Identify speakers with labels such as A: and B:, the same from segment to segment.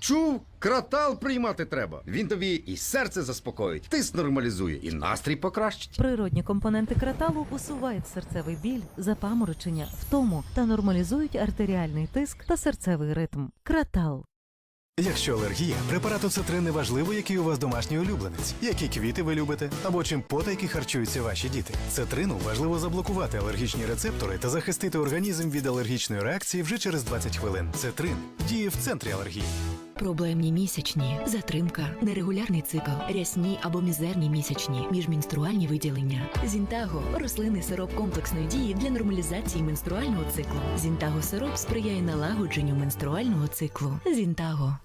A: Чув, кратал приймати треба. Він тобі і серце заспокоїть, тиск нормалізує, і настрій покращить.
B: Природні компоненти краталу усувають серцевий біль, запаморочення, втому та нормалізують артеріальний тиск та серцевий ритм. Кратал.
C: Якщо алергія, препарат оцетрин не важливо, який у вас домашній улюбленець, які квіти ви любите, або чим потайки харчуються ваші діти. Цетрину важливо заблокувати алергічні рецептори та захистити організм від алергічної реакції вже через 20 хвилин. Цетрин діє в центрі алергії.
D: Проблемні місячні, затримка, нерегулярний цикл, рясні або мізерні місячні, міжменструальні виділення. Зінтаго рослинний сироп комплексної дії для нормалізації менструального циклу. Зінтаго сироп сприяє налагодженню менструального циклу. Зінтаго.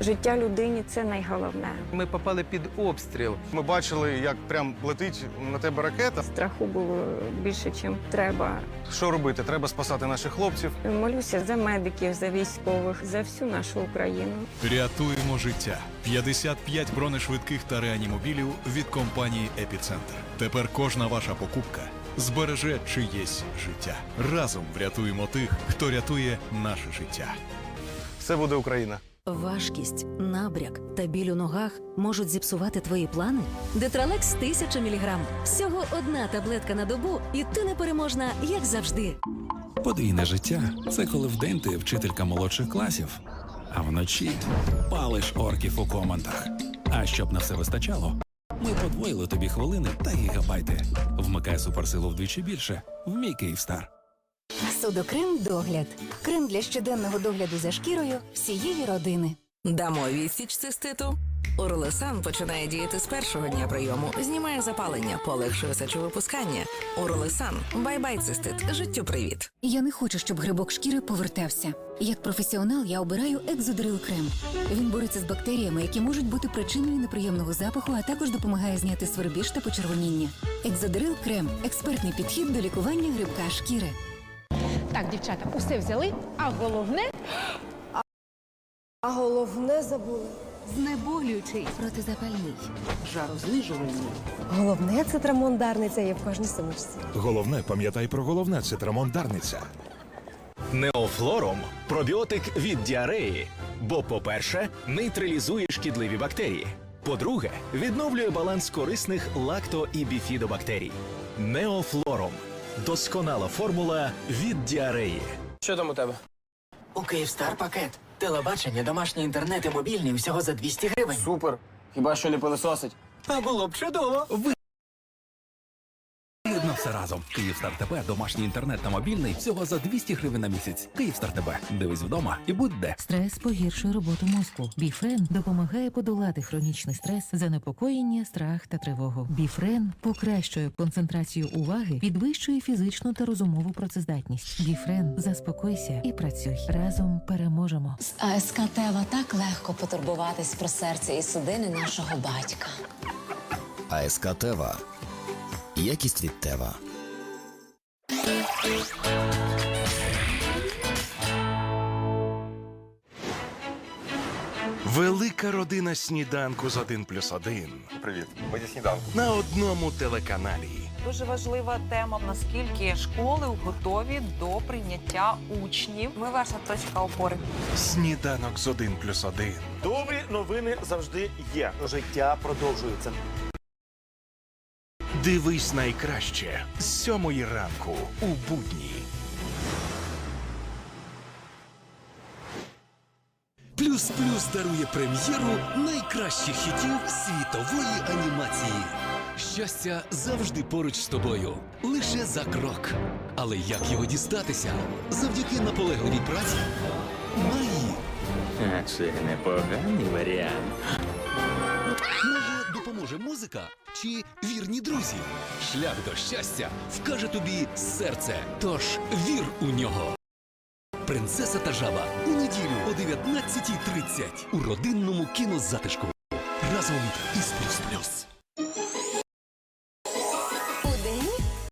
E: Життя людині це найголовне.
F: Ми попали під обстріл.
G: Ми бачили, як прям летить на тебе ракета.
E: Страху було більше, ніж треба.
G: Що робити? Треба спасати наших хлопців.
E: Молюся за медиків, за військових, за всю нашу Україну.
H: Рятуємо життя. 55 бронешвидких та реанімобілів від компанії Епіцентр. Тепер кожна ваша покупка збереже чиєсь життя. Разом врятуємо тих, хто рятує наше життя.
G: Все буде Україна.
D: Важкість, набряк та біль у ногах можуть зіпсувати твої плани? Детралекс 1000 мг. Всього одна таблетка на добу, і ти непереможна, як завжди.
I: Подвійне життя це коли вдень ти вчителька молодших класів, а вночі палиш орків у командах. А щоб на все вистачало, ми подвоїли тобі хвилини та гігабайти. Вмикай суперсилу вдвічі більше в мій Київстар.
J: Судокрем догляд. Крем для щоденного догляду за шкірою всієї родини.
K: Дамо відсіч циститу. Урлесан починає діяти з першого дня прийому, знімає запалення, полегшує сечовипускання. Урлесан. Бай-бай, цистит. Життю привіт.
J: Я не хочу, щоб грибок шкіри повертався. Як професіонал я обираю екзодрил крем. Він бореться з бактеріями, які можуть бути причиною неприємного запаху, а також допомагає зняти свербіж та почервоніння. Екзодрил крем експертний підхід до лікування грибка шкіри.
L: Так, дівчата, усе взяли, а головне
E: А головне забули.
J: Знеболюючий протизапальний.
L: жарознижувальний.
E: Головне це трамондарниця є в кожній сумочці.
H: Головне, пам'ятай про головне це трамондарниця.
F: Неофлором пробіотик від діареї. Бо, по-перше, нейтралізує шкідливі бактерії. По-друге, відновлює баланс корисних лакто і біфідобактерій. Неофлором. Досконала формула від діареї.
K: Що там у тебе?
L: У Київстар пакет. Телебачення, домашній інтернет і мобільний всього за 200 гривень.
K: Супер. Хіба що не пилисосить?
L: А було б чудово.
I: Видно все разом. Київстар ТБ, домашній інтернет та мобільний всього за 200 гривень на місяць. Київстар ТБ. Дивись вдома і будь де.
B: Стрес погіршує роботу мозку. Біфрен допомагає подолати хронічний стрес, занепокоєння, страх та тривогу. Біфрен покращує концентрацію уваги, підвищує фізичну та розумову працездатність. Біфрен, заспокойся і працюй. Разом переможемо.
J: З АСК Тева так легко потурбуватись про серце і судини нашого батька.
A: АСК Тева. Якість від Тева.
H: Велика родина сніданку з 1 плюс 1
G: Привіт. Ми зі сніданку.
H: на одному телеканалі.
K: Дуже важлива тема, наскільки школи готові до прийняття учнів. Ми ваша точка опори.
H: Сніданок з 1 плюс 1.
F: Добрі новини завжди є. Життя продовжується.
H: Дивись найкраще з сьомої ранку у будні.
I: Плюс плюс дарує прем'єру найкращих хітів світової анімації. Щастя завжди поруч з тобою, лише за крок. Але як його дістатися? Завдяки наполегливій праці Маї.
F: А це непоганий варіант.
I: Може, допоможе музика чи вірні друзі? Шлях до щастя вкаже тобі серце. Тож вір у нього. Принцеса та жаба у неділю о 19.30 у родинному кінозатишку. Разом із плюс плюс.